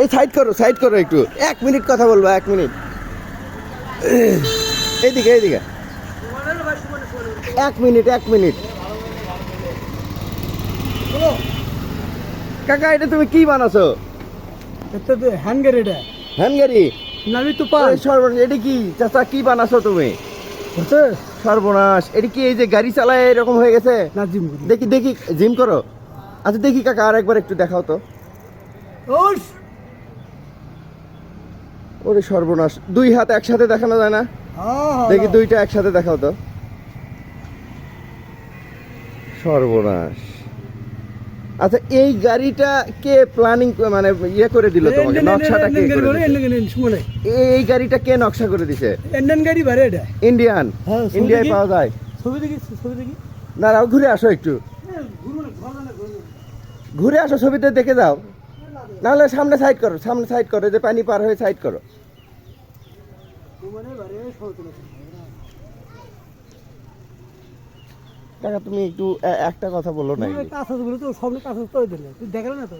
এই সাইড করো সাইড করো একটু। এক মিনিট কথা বলব এক মিনিট। এইদিকে এইদিকে। এক মিনিট এক মিনিট। কাকা এটা তুমি কি বানাছো? এটা তো হ্যান্ডগার এটা। হ্যাঙ্গারি? নামি তো পাল সর্বনাশ এটা কি? চাচা কি বানাছো তুমি? সর্বনাশ এটা কি এই যে গাড়ি চালায় এরকম হয়ে গেছে? না জিম দেখি দেখি জিম করো। আচ্ছা দেখি কাকা আর একবার একটু দেখাও তো। ওস! ওরে সর্বনাশ। দুই হাত একসাথে দেখানো যায় না? দেখি দুইটা একসাথে দেখাও তো। সর্বনাশ। আচ্ছা এই গাড়িটা কে প্ল্যানিং মানে ইয়ে করে দিল তোমাকে? নকশাটা কে করে? এই গাড়িটা কে নকশা করে দিছে? ইন্ডিয়ান গাড়ি বারে এটা। ইন্ডিয়ান হ্যাঁ, ইন্ডিয়ায় পাওয়া যায়। ছবি দেখি ছবি দেখি। না রাও ঘুরে আসো একটু। ঘুরে আসো ছবিতে দেখে যাও। নাহলে সামনে সাইড করো সামনে সাইড করো যে পানি পার হয়ে সাইড করো। টাকা তুমি একটু একটা কথা বলো না কাজ বলো তো সামনে কাজ করে দিলে। তুই দেখলে না তো?